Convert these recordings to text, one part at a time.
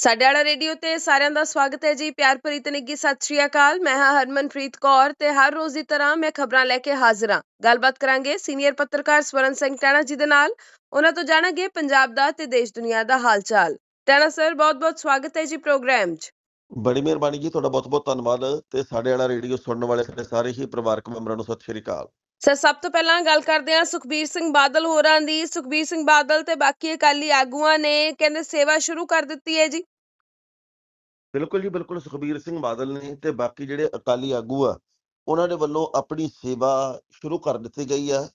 ਸਾਡੇ ਵਾਲਾ ਰੇਡੀਓ ਤੇ ਸਾਰਿਆਂ ਦਾ ਸਵਾਗਤ ਹੈ ਜੀ। ਪਿਆਰ ਭਰੀ ਤੇ ਸਤਿ ਸ਼੍ਰੀ ਅਕਾਲ। ਮੈਂ ਹਾਂ ਹਰਮਨਪ੍ਰੀਤ ਕੌਰ ਤੇ ਹਰ ਰੋਜ਼ ਦੀ ਤਰ੍ਹਾਂ ਮੈਂ ਖਬਰਾਂ ਲੈ ਕੇ ਹਾਜ਼ਰ ਹਾਂ। ਗੱਲਬਾਤ ਕਰਾਂਗੇ ਸੀਨੀਅਰ ਪੱਤਰਕਾਰ ਸਵਰਨ ਸਿੰਘ ਟਾਣਾ ਜੀ ਦੇ ਨਾਲ। ਉਹਨਾਂ ਤੋਂ ਜਾਣਾਂਗੇ ਪੰਜਾਬ ਦਾ ਤੇ ਦੇਸ਼ ਦੁਨੀਆ ਦਾ ਹਾਲ ਚਾਲ ਟਾਣਾ ਸਰ, ਬਹੁਤ-ਬਹੁਤ ਸਵਾਗਤ ਹੈ ਜੀ ਪ੍ਰੋਗਰਾਮ 'ਚ। ਬੜੀ ਮਿਹਰਬਾਨੀ ਜੀ, ਤੁਹਾਡਾ ਬਹੁਤ-ਬਹੁਤ ਧੰਨਵਾਦ ਤੇ ਸਾਡੇ ਵਾਲਾ ਰੇਡੀਓ ਸੁਣਨ ਵਾਲੇ ਸਾਡੇ ਸਾਰੇ ਹੀ ਪਰਿਵਾਰਕ ਮੈਂਬਰਾਂ ਨੂੰ ਸਤਿ ਸ਼੍ਰੀ ਅਕਾਲ। ਸਰ ਸਭ ਤੋਂ ਪਹਿਲਾਂ ਗੱਲ ਕਰਦੇ ਹਾਂ ਸੁਖਬੀਰ ਸਿੰਘ ਬਾਦਲ ਹੋਰਾਂ ਦੀ। ਸੁਖਬੀਰ ਸਿੰਘ ਬਾਦਲ ਤੇ ਬਾਕੀ ਅਕਾਲੀ ਆਗੂਆਂ ਨੇ ਕਹਿੰਦੇ ਸੇਵਾ ਸ਼ੁਰੂ ਕਰ ਦਿੱਤੀ ਹੈ ਜੀ। ਬਿਲਕੁਲ ਜੀ ਬਿਲਕੁਲ ਸੁਖਬੀਰ ਸਿੰਘ ਬਾਦਲ ਨੇ ਤੇ ਬਾਕੀ ਜਿਹੜੇ ਅਕਾਲੀ ਆਗੂ ਆ ਉਹਨਾਂ ਦੇ ਵੱਲੋਂ ਆਪਣੀ ਸੇਵਾ ਸ਼ੁਰੂ ਕਰ ਦਿੱਤੀ ਗਈ ਆ।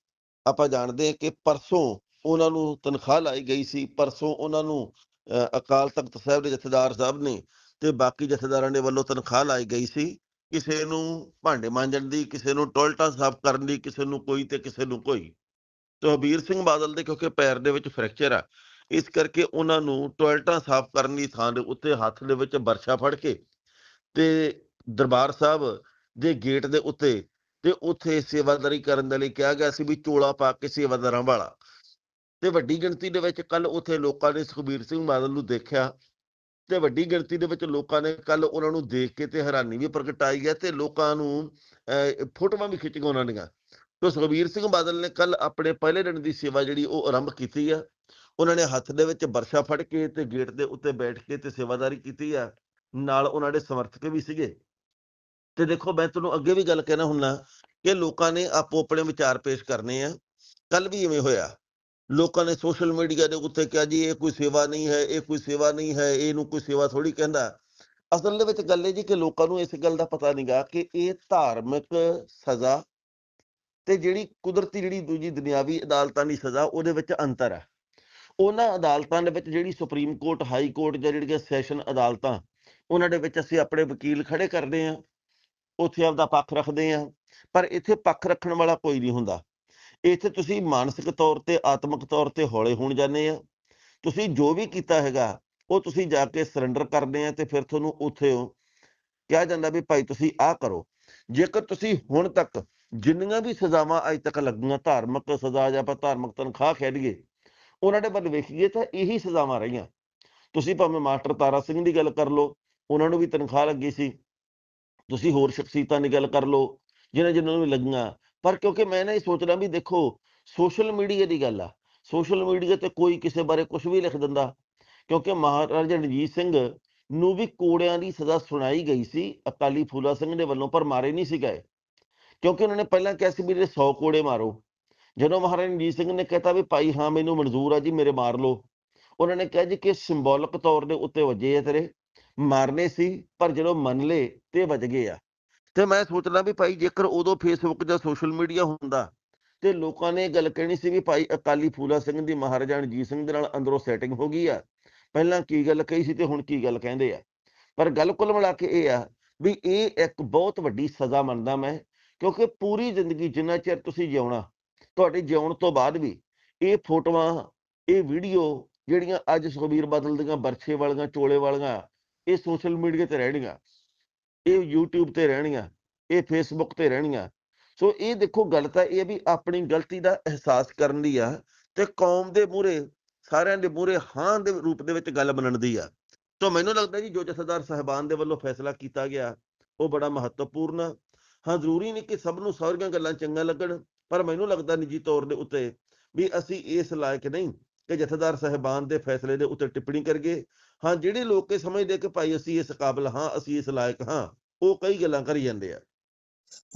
ਆਪਾਂ ਜਾਣਦੇ ਹਾਂ ਕਿ ਪਰਸੋਂ ਉਹਨਾਂ ਨੂੰ ਤਨਖਾਹ ਲਾਈ ਗਈ ਸੀ। ਪਰਸੋਂ ਉਹਨਾਂ ਨੂੰ ਅ, ਅਕਾਲ ਤਖਤ ਸਾਹਿਬ ਦੇ ਜਥੇਦਾਰ ਸਾਹਿਬ ਨੇ ਤੇ ਬਾਕੀ ਜਥੇਦਾਰਾਂ ਦੇ ਵੱਲੋਂ ਤਨਖਾਹ ਲਾਈ ਗਈ ਸੀ। ਕਿਸੇ ਨੂੰ ਭਾਂਡੇ ਮਾਂਜਣ ਦੀ, ਕਿਸੇ ਨੂੰ ਟੋਇਲਟਾਂ ਸਾਫ਼ ਕਰਨ ਦੀ, ਕਿਸੇ ਨੂੰ ਕੋਈ ਤੇ ਕਿਸੇ ਨੂੰ ਕੋਈ। ਸੁਖਬੀਰ ਸਿੰਘ ਬਾਦਲ ਦੇ ਕਿਉਂਕਿ ਪੈਰ ਦੇ ਵਿੱਚ ਫ੍ਰੈਕਚਰ ਆ, ਇਸ ਕਰਕੇ ਉਹਨਾਂ ਨੂੰ ਟੋਇਲਟਾਂ ਸਾਫ਼ ਕਰਨ ਦੀ ਥਾਂ ਦੇ ਉੱਤੇ ਹੱਥ ਦੇ ਵਿੱਚ ਬਰਛਾ ਫੜ ਕੇ ਤੇ ਦਰਬਾਰ ਸਾਹਿਬ ਦੇ ਗੇਟ ਦੇ ਉੱਤੇ ਤੇ ਉੱਥੇ ਸੇਵਾਦਾਰੀ ਕਰਨ ਦੇ ਲਈ ਕਿਹਾ ਗਿਆ ਸੀ ਵੀ ਚੋਲਾ ਪਾ ਕੇ ਸੇਵਾਦਾਰਾਂ ਵਾਲਾ। ਤੇ ਵੱਡੀ ਗਿਣਤੀ ਦੇ ਵਿੱਚ ਕੱਲ ਉੱਥੇ ਲੋਕਾਂ ਨੇ ਸੁਖਬੀਰ ਸਿੰਘ ਬਾਦਲ ਨੂੰ ਦੇਖਿਆ ਤੇ ਵੱਡੀ ਗਿਣਤੀ ਦੇ ਵਿੱਚ ਲੋਕਾਂ ਨੇ ਕੱਲ ਉਹਨਾਂ ਨੂੰ ਦੇਖ ਕੇ ਤੇ ਹੈਰਾਨੀ ਵੀ ਪ੍ਰਗਟਾਈ ਹੈ ਤੇ ਲੋਕਾਂ ਨੂੰ ਅਹ, ਫੋਟੋਆਂ ਵੀ ਖਿੱਚੀਆਂ ਉਹਨਾਂ ਦੀਆਂ। ਤੇ ਸੁਖਬੀਰ ਸਿੰਘ ਬਾਦਲ ਨੇ ਕੱਲ ਆਪਣੇ ਪਹਿਲੇ ਦਿਨ ਦੀ ਸੇਵਾ ਜਿਹੜੀ ਉਹ ਆਰੰਭ ਕੀਤੀ ਆ ਉਹਨਾਂ ਨੇ ਹੱਥ ਦੇ ਵਿੱਚ ਬਰਸ਼ਾ ਫੜ ਕੇ ਤੇ ਗੇਟ ਦੇ ਉੱਤੇ ਬੈਠ ਕੇ ਤੇ ਸੇਵਾਦਾਰੀ ਕੀਤੀ ਆ ਨਾਲ ਉਹਨਾਂ ਦੇ ਸਮਰਥਕ ਵੀ ਸੀਗੇ। ਤੇ ਦੇਖੋ ਮੈਂ ਤੁਹਾਨੂੰ ਅੱਗੇ ਵੀ ਗੱਲ ਕਹਿਣਾ ਹੁੰਨਾ ਕਿ ਲੋਕਾਂ ਨੇ ਆਪੋ ਆਪਣੇ ਵਿਚਾਰ ਪੇਸ਼ ਕਰਨੇ ਆ ਕੱਲ ਵੀ ਇਵੇਂ ਹੋਇਆ। ਲੋਕਾਂ ਨੇ ਸੋਸ਼ਲ ਮੀਡੀਆ ਦੇ ਉੱਤੇ ਕਿਹਾ ਜੀ, ਇਹ ਕੋਈ ਸੇਵਾ ਨਹੀਂ ਹੈ, ਇਹ ਕੋਈ ਸੇਵਾ ਨਹੀਂ ਹੈ, ਇਹਨੂੰ ਕੋਈ ਸੇਵਾ ਥੋੜੀ ਕਹਿੰਦਾ। ਅਸਲ ਦੇ ਵਿੱਚ ਗੱਲ ਇਹ ਜੀ ਕਿ ਲੋਕਾਂ ਨੂੰ ਇਸ ਗੱਲ ਦਾ ਪਤਾ ਨਹੀਂਗਾ ਕਿ ਇਹ ਧਾਰਮਿਕ ਸਜ਼ਾ ਤੇ ਜਿਹੜੀ ਕੁਦਰਤੀ ਜਿਹੜੀ ਦੂਜੀ ਦੁਨਿਆਵੀ ਅਦਾਲਤਾਂ ਦੀ ਸਜ਼ਾ, ਉਹਦੇ ਵਿੱਚ ਅੰਤਰ ਹੈ। ਉਹਨਾਂ ਅਦਾਲਤਾਂ ਦੇ ਵਿੱਚ ਜਿਹੜੀ ਸੁਪਰੀਮ ਕੋਰਟ, ਹਾਈ ਕੋਰਟ ਜਾਂ ਜਿਹੜੀਆਂ ਸੈਸ਼ਨ ਅਦਾਲਤਾਂ, ਉਹਨਾਂ ਦੇ ਵਿੱਚ ਅਸੀਂ ਆਪਣੇ ਵਕੀਲ ਖੜੇ ਕਰਦੇ ਹਾਂ, ਉੱਥੇ ਆਪਦਾ ਪੱਖ ਰੱਖਦੇ ਹਾਂ, ਪਰ ਇੱਥੇ ਪੱਖ ਰੱਖਣ ਵਾਲਾ ਕੋਈ ਨਹੀਂ ਹੁੰਦਾ। ਇੱਥੇ ਤੁਸੀਂ ਮਾਨਸਿਕ ਤੌਰ ਤੇ, ਆਤਮਿਕ ਤੌਰ ਤੇ ਹੌਲੇ ਹੋਣ ਜਾਂਦੇ ਆ। ਤੁਸੀਂ ਜੋ ਵੀ ਕੀਤਾ ਹੈਗਾ, ਉਹ ਤੁਸੀਂ ਜਾ ਕੇ ਸਰੈਂਡਰ ਕਰਦੇ ਆ ਤੇ ਫਿਰ ਤੁਹਾਨੂੰ ਉੱਥੇ ਉਹ ਕਿਹਾ ਜਾਂਦਾ ਵੀ ਭਾਈ ਤੁਸੀਂ ਆਹ ਕਰੋ। ਜੇਕਰ ਤੁਸੀਂ ਹੁਣ ਤੱਕ ਜਿੰਨੀਆਂ ਵੀ ਸਜ਼ਾਵਾਂ ਅਜ ਤੱਕ ਲੱਗੀਆਂ, ਧਾਰਮਿਕ ਸਜ਼ਾ ਜਾਂ ਆਪਾਂ ਧਾਰਮਿਕ ਤਨਖਾਹ ਕਹਿ ਲਈਏ ਉਹਨਾਂ ਦੇ ਵੱਲ ਵੇਖੀਏ ਤਾਂ ਇਹੀ ਸਜ਼ਾਵਾਂ ਰਹੀਆਂ। ਤੁਸੀਂ ਭਾਵੇਂ ਮਾਸਟਰ ਤਾਰਾ ਸਿੰਘ ਦੀ ਗੱਲ ਕਰ ਲਓ, ਉਹਨਾਂ ਨੂੰ ਵੀ ਤਨਖਾਹ ਲੱਗੀ ਸੀ। ਤੁਸੀਂ ਹੋਰ ਸ਼ਖਸੀਅਤਾਂ ਦੀ ਗੱਲ ਕਰ ਲਓ ਜਿਨ੍ਹਾਂ ਜਿਨ੍ਹਾਂ ਨੂੰ ਵੀ ਲੱਗੀਆਂ ਪਰ ਕਿਉਂਕਿ ਮੈਂ ਨਾ ਇਹ ਸੋਚਦਾ ਵੀ ਦੇਖੋ ਸੋਸ਼ਲ ਮੀਡੀਆ ਦੀ ਗੱਲ ਆ। ਸੋਸ਼ਲ ਮੀਡੀਆ ਤੇ ਕੋਈ ਕਿਸੇ ਬਾਰੇ ਕੁਝ ਵੀ ਲਿਖ ਦਿੰਦਾ। ਕਿਉਂਕਿ ਮਹਾਰਾਜਾ ਰਣਜੀਤ ਸਿੰਘ ਨੂੰ ਵੀ ਕੋੜਿਆਂ ਦੀ ਸਜ਼ਾ ਸੁਣਾਈ ਗਈ ਸੀ, ਅਕਾਲੀ ਫੂਲਾ ਸਿੰਘ ਦੇ ਵੱਲੋਂ, ਪਰ ਮਾਰੇ ਨਹੀਂ ਸੀ ਗਏ। ਕਿਉਂਕਿ ਉਹਨਾਂ ਨੇ ਪਹਿਲਾਂ ਕਿਹਾ ਸੀ ਵੀ ਇਹਦੇ 100 ਕੋੜੇ ਮਾਰੋ। ਜਦੋਂ ਮਹਾਰਾਜਾ ਰਣਜੀਤ ਸਿੰਘ ਨੇ ਕਹਿਤਾ ਵੀ ਭਾਈ ਹਾਂ, ਮੈਨੂੰ ਮਨਜ਼ੂਰ ਆ ਜੀ, ਮੇਰੇ ਮਾਰ ਲਓ। ਉਹਨਾਂ ਨੇ ਕਿਹਾ ਜੀ ਕਿ ਸਿੰਬੋਲਿਕ ਤੌਰ ਦੇ ਉੱਤੇ ਵੱਜੇ ਆ ਤੇਰੇ। ਮਾਰਨੇ ਸੀ, ਪਰ ਜਦੋਂ ਮੰਨ ਲਏ ਤੇ ਵੱਜ ਗਏ ਆ। ਤੇ ਮੈਂ ਸੋਚਦਾ ਵੀ ਭਾਈ ਜੇਕਰ ਉਦੋਂ ਫੇਸਬੁੱਕ ਜਾਂ ਸੋਸ਼ਲ ਮੀਡੀਆ ਹੁੰਦਾ ਤੇ ਲੋਕਾਂ ਨੇ ਇਹ ਗੱਲ ਕਹਿਣੀ ਸੀ ਵੀ ਭਾਈ ਅਕਾਲੀ ਫੂਲਾ ਸਿੰਘ ਦੀ ਮਹਾਰਾਜਾ ਰਣਜੀਤ ਸਿੰਘ ਦੇ ਨਾਲ ਅੰਦਰੋਂ ਸੈਟਿੰਗ ਹੋ ਗਈ ਆ। ਪਹਿਲਾਂ ਕੀ ਗੱਲ ਕਹੀ ਸੀ ਤੇ ਹੁਣ ਕੀ ਗੱਲ ਕਹਿੰਦੇ ਆ? ਪਰ ਗੱਲ ਕੁੱਲ ਮਿਲਾ ਕੇ ਇਹ ਆ ਵੀ ਇਹ ਇੱਕ ਬਹੁਤ ਵੱਡੀ ਸਜ਼ਾ ਮੰਨਦਾ ਮੈਂ, ਕਿਉਂਕਿ ਪੂਰੀ ਜ਼ਿੰਦਗੀ ਜਿੰਨਾ ਚਿਰ ਤੁਸੀਂ ਜਿਉਣਾ, ਤੁਹਾਡੇ ਜਿਉਣ ਤੋਂ ਬਾਅਦ ਵੀ ਇਹ ਫੋਟੋਆਂ, ਇਹ ਵੀਡੀਓ ਜਿਹੜੀਆਂ ਅੱਜ ਸੁਖਬੀਰ ਬਾਦਲ ਦੀਆਂ ਬਰਛੇ ਵਾਲੀਆਂ, ਚੋਲੇ ਵਾਲੀਆਂ, ਇਹ ਸੋਸ਼ਲ ਮੀਡੀਆ ਤੇ ਰਹਿਣਗੀਆਂ ਇਹ YouTube ਤੇ ਰਹਿਣੀਆਂ, ਇਹ Facebook ਤੇ ਰਹਿਣੀਆਂ। ਸੋ ਇਹ ਦੇਖੋ ਗੱਲ ਤਾਂ ਇਹ ਵੀ ਆਪਣੀ ਗਲਤੀ ਦਾ ਅਹਿਸਾਸ ਕਰਨ ਦੀ ਆ ਤੇ ਕੌਮ ਦੇ ਮੂਹਰੇ, ਸਾਰਿਆਂ ਦੇ ਮੂਹਰੇ ਹਾਂ ਦੇ ਰੂਪ ਦੇ ਵਿੱਚ ਗੱਲ ਬਣਨ ਦੀ ਆ। ਸੋ ਮੈਨੂੰ ਲੱਗਦਾ ਜੀ ਜੋ ਜਥੇਦਾਰ ਸਾਹਿਬਾਨ ਦੇ ਵੱਲੋਂ ਫੈਸਲਾ ਕੀਤਾ ਗਿਆ, ਉਹ ਬੜਾ ਮਹੱਤਵਪੂਰਨ ਆ। ਹਾਂ, ਜ਼ਰੂਰੀ ਨਹੀਂ ਕਿ ਸਭ ਨੂੰ ਸਾਰੀਆਂ ਗੱਲਾਂ ਚੰਗੀਆਂ ਲੱਗਣ, ਪਰ ਮੈਨੂੰ ਲੱਗਦਾ ਨਿੱਜੀ ਤੌਰ ਦੇ ਉੱਤੇ ਵੀ ਅਸੀਂ ਇਸ ਲਾਇਕ ਨਹੀਂ। ਕਿ ਜਥੇਦਾਰ ਸਾਹਿਬਾਨ ਦੇ ਫੈਸਲੇ ਦੇ ਉੱਤੇ ਟਿੱਪਣੀ ਕਰੀਏ ਹਾਂ ਜਿਹੜੇ ਲੋਕ ਇਹ ਸਮਝਦੇ ਕਿ ਭਾਈ ਅਸੀਂ ਇਸ ਕਾਬਲ ਹਾਂ ਅਸੀਂ ਇਸ ਲਾਇਕ ਹਾਂ ਉਹ ਕਈ ਗੱਲਾਂ ਕਰੀ ਜਾਂਦੇ ਆ।